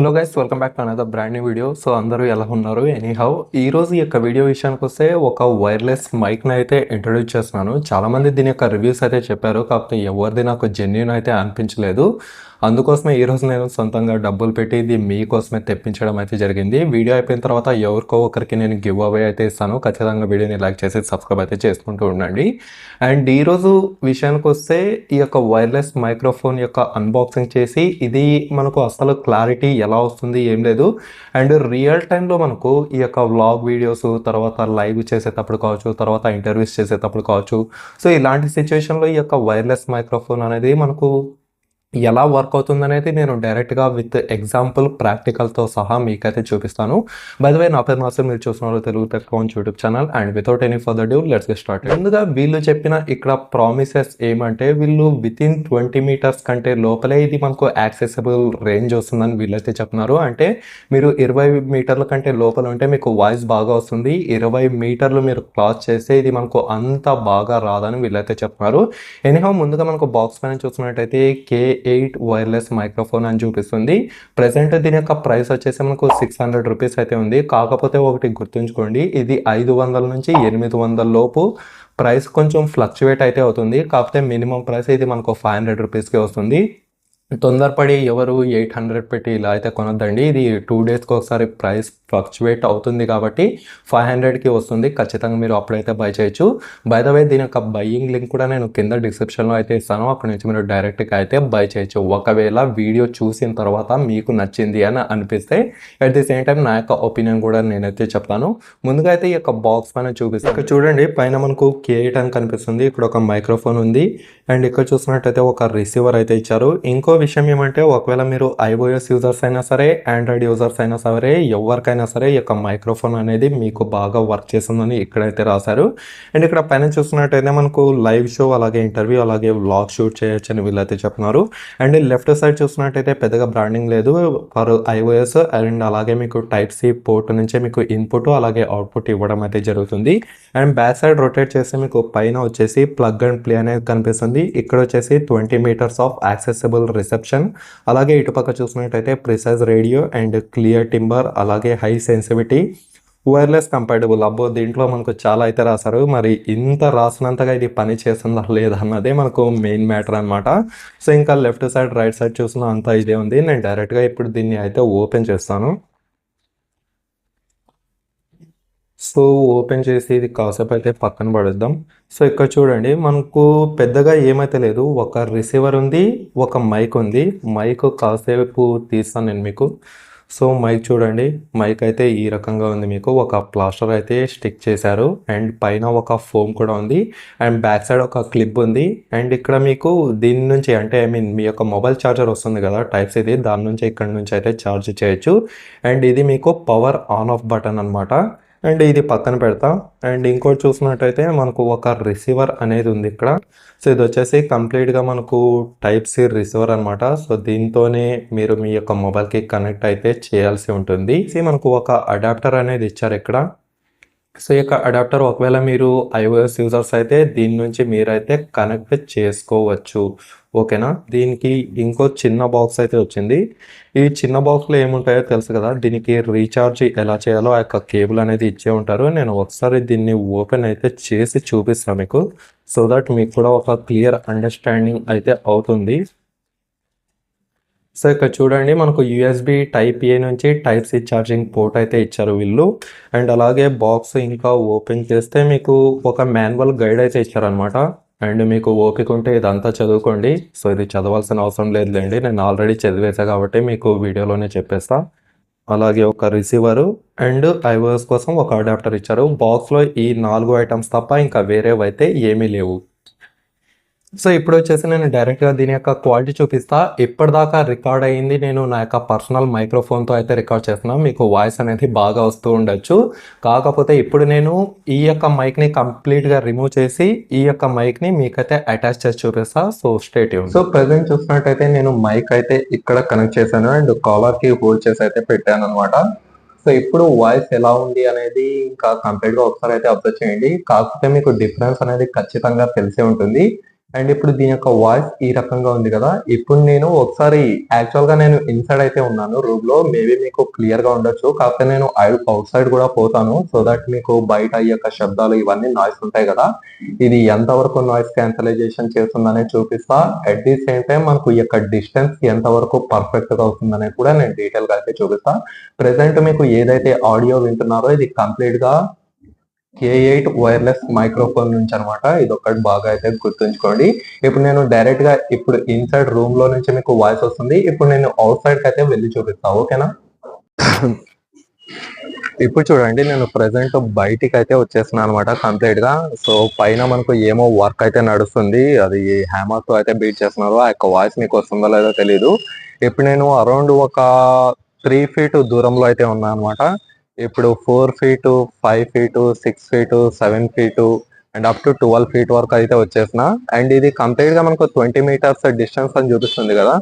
Hello guys welcome back to అనేది brand new video so అందరూ ఎలా ఉన్నారు? ఎనీ హౌ ఈ రోజు ఈ యొక్క వీడియో విషయానికి వస్తే ఒక వైర్లెస్ మైక్ని అయితే ఇంట్రొడ్యూస్ చేస్తున్నాను. చాలామంది దీని యొక్క రివ్యూస్ అయితే చెప్పారు. కాకపోతే ఎవరిది నాకు జెన్యున్ అయితే అనిపించలేదు. అందుకోసమే ఈ రోజు నేను సొంతంగా డబ్బులు పెట్టి ఇది మీకోసమే తెప్పించడం అయితే జరిగింది. వీడియో అయిపోయిన తర్వాత ఎవరికో ఒకరికి నేను గివ్ అవే అయితే ఇస్తాను. ఖచ్చితంగా వీడియోని లైక్ చేసి సబ్స్క్రైబ్ అయితే చేసుకుంటూ ఉండండి. అండ్ ఈరోజు విషయానికి వస్తే ఈ యొక్క వైర్లెస్ మైక్రోఫోన్ యొక్క అన్బాక్సింగ్ చేసి ఇది మనకు అసలు క్లారిటీ ఎలా వస్తుంది ఏం లేదు. అండ్ రియల్ టైంలో మనకు ఈ యొక్క వ్లాగ్ వీడియోస్ తర్వాత లైవ్ చేసేటప్పుడు కావచ్చు తర్వాత ఇంటర్వ్యూస్ చేసేటప్పుడు కావచ్చు. సో ఇలాంటి సిచ్యువేషన్లో ఈ యొక్క వైర్లెస్ మైక్రోఫోన్ అనేది మనకు ఎలా వర్క్ అవుతుంది అనేది నేను డైరెక్ట్గా విత్ ఎగ్జాంపుల్ ప్రాక్టికల్తో సహా మీకైతే చూపిస్తాను. బై ద వే నా పేరు మాస్టర్ మీరు చూస్తున్నారు Telugu tech Pawan's YouTube channel and without any further due let's get start ముందుగా వీళ్ళు చెప్పిన ఇక్కడ ప్రామిసెస్ ఏమంటే వీళ్ళు విత్ ఇన్ ట్వంటీ మీటర్స్ కంటే లోపలే ఇది మనకు యాక్సెసిబుల్ రేంజ్ వస్తుందని వీళ్ళైతే చెప్తున్నారు. అంటే మీరు ఇరవై మీటర్ల కంటే లోపల ఉంటే మీకు వాయిస్ బాగా వస్తుంది. ఇరవై మీటర్లు మీరు క్లాస్ చేస్తే ఇది మనకు అంత బాగా రాదని వీళ్ళైతే చెప్తున్నారు. ఎనీహో ముందుగా మనకు బాక్స్ పైన చూస్తున్నట్టయితే కే ఎయిట్ వైర్లెస్ మైక్రోఫోన్ అని చూపిస్తుంది. ప్రజెంట్ దీని యొక్క ప్రైస్ వచ్చేసి మనకు సిక్స్ హండ్రెడ్ రూపీస్ అయితే ఉంది. కాకపోతే ఒకటి గుర్తుంచుకోండి ఇది ఐదు వందల నుంచి ఎనిమిది వందల లోపు ప్రైస్ కొంచెం ఫ్లక్చువేట్ అయితే అవుతుంది. కాకపోతే మినిమం ప్రైస్ ఇది మనకు ఫైవ్ హండ్రెడ్ రూపీస్కి వస్తుంది. తొందరపడి ఎవరు ఎయిట్ హండ్రెడ్ పెట్టి ఇలా అయితే కొనొద్దండి. ఇది టూ డేస్కి ఒకసారి ప్రైస్ ఫ్లక్చువేట్ అవుతుంది కాబట్టి ఫైవ్ హండ్రెడ్కి వస్తుంది. ఖచ్చితంగా మీరు అప్పుడైతే బై చేయొచ్చు. బై ద వే దీని యొక్క బయ్యింగ్ లింక్ కూడా నేను కింద డిస్క్రిప్షన్లో అయితే ఇస్తాను. అక్కడ నుంచి మీరు డైరెక్ట్గా అయితే బై చేయొచ్చు. ఒకవేళ వీడియో చూసిన తర్వాత మీకు నచ్చింది అని అనిపిస్తే అట్ ది సేమ్ టైం నా యొక్క ఒపీనియన్ కూడా నేనైతే చెప్తాను. ముందుగా అయితే ఈ యొక్క బాక్స్ పైన చూపిస్తాను ఇక్కడ చూడండి పైన మనకు కేట్ అని కనిపిస్తుంది. ఇక్కడ ఒక మైక్రోఫోన్ ఉంది. అండ్ ఇక్కడ చూసినట్టయితే ఒక రిసీవర్ అయితే ఇచ్చారు. ఇంకో విషయం ఏమంటే ఒకవేళ మీరు ఐఓఎస్ యూజర్స్ అయినా సరే ఆండ్రాయిడ్ యూజర్స్ అయినా సరే ఎవరికైనా సరే ఈ యొక్క మైక్రోఫోన్ అనేది మీకు బాగా వర్క్ చేసిందని ఇక్కడైతే రాశారు. అండ్ ఇక్కడ పైన చూసినట్టయితే మనకు లైవ్ షో అలాగే ఇంటర్వ్యూ అలాగే వ్లాగ్ షూట్ చేయొచ్చు అని వీళ్ళైతే చెప్తున్నారు. అండ్ లెఫ్ట్ సైడ్ చూసినట్టయితే పెద్దగా బ్రాండింగ్ లేదు. ఫర్ ఐఓఎస్ అండ్ అలాగే మీకు టైప్ సి పోర్ట్ నుంచే మీకు ఇన్పుట్ అలాగే అవుట్పుట్ ఇవ్వడం అయితే జరుగుతుంది. అండ్ బ్యాక్ సైడ్ రొటేట్ చేస్తే మీకు పైన వచ్చేసి ప్లగ్ అండ్ ప్లే అనేది కనిపిస్తుంది. ఇక్కడ వచ్చేసి twenty meters of accessible reception అలాగే ఇటుపక్క చూసినట్టయితే precise radio and clear timber అలాగే హై సెన్సివిటీ వైర్లెస్ కంపార్టబుల్ అబ్బో దీంట్లో మనకు చాలా అయితే రాశారు. మరి ఇంత రాసినంతగా ఇది పని చేస్తుందా లేదా అన్నదే మనకు మెయిన్ మ్యాటర్ అనమాట సో ఇంకా లెఫ్ట్ సైడ్ రైట్ సైడ్ చూసిన అంతా ఇదే ఉంది. నేను డైరెక్ట్గా ఇప్పుడు దీన్ని అయితే ఓపెన్ చేస్తాను. సో ఓపెన్ చేసి ఇది కాసేపు అయితే పక్కన పడేద్దాం. సో ఇక్కడ చూడండి మనకు పెద్దగా ఏమైతే లేదు ఒక రిసీవర్ ఉంది ఒక మైక్ ఉంది. మైక్ కాసేపు తీస్తాను నేను మీకు. సో మైక్ చూడండి మైక్ అయితే ఈ రకంగా ఉంది మీకు. ఒక ప్లాస్టర్ అయితే స్టిక్ చేశారు అండ్ పైన ఒక ఫోమ్ కూడా ఉంది అండ్ బ్యాక్ సైడ్ ఒక క్లిప్ ఉంది. అండ్ ఇక్కడ మీకు దీని నుంచి అంటే ఐ మీన్ మీ యొక్క మొబైల్ ఛార్జర్ వస్తుంది కదా టైప్స్ ఇది దాని నుంచి ఇక్కడ నుంచి అయితే ఛార్జ్ చేయొచ్చు. అండ్ ఇది మీకు పవర్ ఆన్ ఆఫ్ బటన్ అనమాట అండ్ ఇది పక్కన పెడతాం. అండ్ ఇంకోటి చూసినట్టయితే మనకు ఒక రిసీవర్ అనేది ఉంది ఇక్కడ. సో ఇది వచ్చేసి కంప్లీట్గా మనకు టైప్ సి రిసీవర్ అనమాట సో దీంతోనే మీరు మీ యొక్క మొబైల్కి కనెక్ట్ అయితే చేయాల్సి ఉంటుంది. సో మనకు ఒక అడాప్టర్ అనేది ఇచ్చారు ఇక్కడ. సో ఈ యొక్క అడాప్టర్ ఒకవేళ మీరు ఐఓఎస్ యూజర్స్ అయితే దీని నుంచి మీరైతే కనెక్ట్ చేసుకోవచ్చు. ఓకేనా? దీనికి ఇంకో చిన్న బాక్స్ అయితే వచ్చింది. ఈ చిన్న బాక్స్లో ఏముంటాయో తెలుసు కదా? దీనికి రీఛార్జ్ ఎలా చేయాలో ఆ యొక్క కేబుల్ అనేది ఇచ్చే ఉంటారు. నేను ఒకసారి దీన్ని ఓపెన్ అయితే చేసి చూపిస్తాను మీకు. సో దట్ మీకు కూడా ఒక క్లియర్ అండర్స్టాండింగ్ అయితే అవుతుంది. సో ఇక్కడ చూడండి మనకు యూఎస్బి టైప్ ఏ నుంచి టైప్ సి ఛార్జింగ్ పోర్ట్ అయితే ఇచ్చారు వీళ్ళు. అండ్ అలాగే బాక్స్ ఇంకా ఓపెన్ చేస్తే మీకు ఒక మాన్యువల్ గైడ్ అయితే ఇచ్చారనమాట అండ్ మీకు ఓపిక ఉంటే ఇదంతా చదువుకోండి. సో ఇది చదవాల్సిన అవసరం లేదులేండి. నేను ఆల్రెడీ చదివేసా కాబట్టి మీకు వీడియోలోనే చెప్పేస్తా. అలాగే ఒక రిసీవరు అండ్ ఐవర్స్ కోసం ఒక అడాప్టర్ ఇచ్చారు. బాక్స్లో ఈ నాలుగు ఐటమ్స్ తప్ప ఇంకా వేరేవైతే ఏమీ లేవు. సో ఇప్పుడు వచ్చేసి నేను డైరెక్ట్గా దీని యొక్క క్వాలిటీ చూపిస్తా. ఇప్పటిదాకా రికార్డ్ అయ్యింది నేను నా యొక్క పర్సనల్ మైక్రోఫోన్తో అయితే రికార్డ్ చేస్తున్నాను మీకు వాయిస్ అనేది బాగా వస్తూ ఉండొచ్చు. కాకపోతే ఇప్పుడు నేను ఈ యొక్క మైక్ని కంప్లీట్గా రిమూవ్ చేసి ఈ యొక్క మైక్ని మీకైతే అటాచ్ చేసి చూపిస్తా. సో స్టేట్ సో ప్రజెంట్ చూసినట్టయితే నేను మైక్ అయితే ఇక్కడ కనెక్ట్ చేశాను. అండ్ కాలర్కి హోల్డ్ చేసి అయితే పెట్టాను అనమాట సో ఇప్పుడు వాయిస్ ఎలా ఉంది అనేది ఇంకా కంప్లీట్గా ఒకసారి అయితే అబ్జర్వ్ చేయండి. కాకపోతే మీకు డిఫరెన్స్ అనేది ఖచ్చితంగా తెలిసే ఉంటుంది. అండ్ ఇప్పుడు దీని యొక్క వాయిస్ ఈ రకంగా ఉంది కదా. ఇప్పుడు నేను ఒకసారి యాక్చువల్గా నేను ఇన్సైడ్ అయితే ఉన్నాను. రూమ్లో మేబీ మీకు క్లియర్గా ఉండొచ్చు. కాకపోతే నేను అవుట్ సైడ్ కూడా పోతాను. సో దట్ మీకు బయట ఈ యొక్క శబ్దాలు ఇవన్నీ నాయిస్ ఉంటాయి కదా. ఇది ఎంతవరకు నాయిస్ క్యాన్సలైజేషన్ చేస్తుందనే చూపిస్తా. అట్ ది సేమ్ టైం మనకు ఈ యొక్క డిస్టెన్స్ ఎంతవరకు పర్ఫెక్ట్గా అవుతుందనే కూడా నేను డీటెయిల్గా అయితే చూపిస్తా. ప్రెసెంట్ మీకు ఏదైతే ఆడియో వింటున్నారో ఇది కంప్లీట్గా కే ఎయిట్ వైర్లెస్ మైక్రోఫోన్ నుంచి అనమాట ఇది ఒకటి బాగా అయితే గుర్తుంచుకోండి. ఇప్పుడు నేను డైరెక్ట్గా ఇప్పుడు ఇన్సైడ్ రూమ్లో నుంచి మీకు వాయిస్ వస్తుంది. ఇప్పుడు నేను అవుట్ సైడ్ అయితే వెళ్ళి చూపిస్తా. ఓకేనా? ఇప్పుడు చూడండి నేను ప్రెసెంట్ బయటికి అయితే వచ్చేస్తున్నాను అనమాట కంప్లీట్గా. సో పైన మనకు ఏమో వర్క్ అయితే నడుస్తుంది. అది హ్యామర్తో అయితే బీట్ చేస్తున్నారు ఆ యొక్క వాయిస్ మీకు వస్తుందో లేదో తెలియదు ఇప్పుడు నేను అరౌండ్ ఒక త్రీ ఫీట్ దూరంలో అయితే ఉన్నాను అనమాట ఇప్పుడు four feet five feet six feet seven feet and up to twelve feet వరకు అయితే వచ్చేసిన. అండ్ ఇది కంప్లీట్గా మనకు ట్వంటీ మీటర్స్ డిస్టెన్స్ అని చూపిస్తుంది కదా.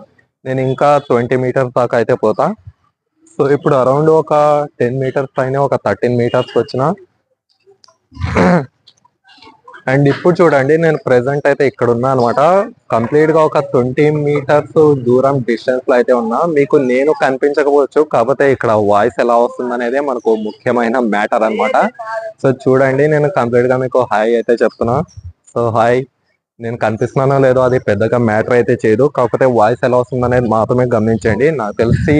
నేను ఇంకా ట్వంటీ మీటర్స్ దాకా అయితే పోతా. సో ఇప్పుడు అరౌండ్ ఒక టెన్ మీటర్స్ పైన ఒక థర్టీన్ మీటర్స్ వచ్చిన అండ్ ఇప్పుడు చూడండి నేను ప్రెసెంట్ అయితే ఇక్కడ ఉన్నా అనమాట. కంప్లీట్గా ఒక ట్వంటీ మీటర్స్ దూరం డిస్టెన్స్లో అయితే ఉన్నా. మీకు నేను కనిపించకపోవచ్చు కాకపోతే ఇక్కడ వాయిస్ ఎలా వస్తుంది అనేది మనకు ముఖ్యమైన మ్యాటర్ అన్నమాట సో చూడండి నేను కంప్లీట్గా మీకు హాయ్ అయితే చెప్తున్నా. సో హాయ్ నేను కనిపిస్తున్నానో లేదో అది పెద్దగా మ్యాటర్ అయితే చేయదు. కాకపోతే వాయిస్ ఎలా వస్తుంది అనేది మాత్రమే గమనించండి. నాకు తెలిసి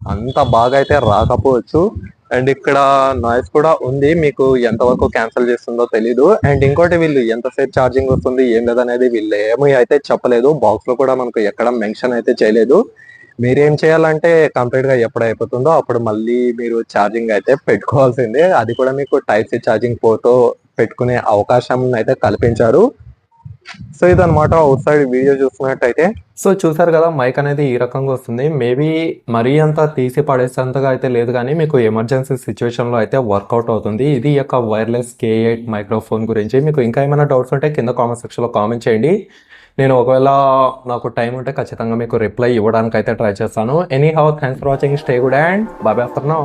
అంత బాగా అయితే రాకపోవచ్చు. అండ్ ఇక్కడ నాయిస్ కూడా ఉంది. మీకు ఎంతవరకు క్యాన్సిల్ చేస్తుందో తెలీదు. అండ్ ఇంకోటి వీళ్ళు ఎంతసేపు ఛార్జింగ్ వస్తుంది ఏం లేదనేది వీళ్ళు ఏమీ అయితే చెప్పలేదు. బాక్స్లో కూడా మనకు ఎక్కడ మెన్షన్ అయితే చేయలేదు. మీరేం చేయాలంటే కంప్లీట్గా ఎప్పుడు అయిపోతుందో అప్పుడు మళ్ళీ మీరు ఛార్జింగ్ అయితే పెట్టుకోవాల్సిందే. అది కూడా మీకు టైప్ సి ఛార్జింగ్ పోర్ట్ పెట్టుకునే అవకాశం అయితే కల్పించారు. సో ఇదనమాట అవుట్ సైడ్ వీడియో చూసుకున్నట్టయితే సో చూసారు కదా మైక్ అనేది ఈ రకంగా వస్తుంది. మేబీ మరీ అంత తీసి పడేసేంతగా అయితే లేదు కానీ మీకు ఎమర్జెన్సీ సిచ్యువేషన్లో అయితే వర్కౌట్ అవుతుంది. ఇది యొక్క వైర్లెస్ కే ఎయిట్ మైక్రోఫోన్ గురించి. మీకు ఇంకా ఏమైనా డౌట్స్ ఉంటే కింద కామెంట్ సెక్షన్లో కామెంట్ చేయండి. నేను ఒకవేళ నాకు టైం ఉంటే ఖచ్చితంగా మీకు రిప్లై ఇవ్వడానికి అయితే ట్రై చేస్తాను. Anyhow thanks for watching stay good and bye bye after now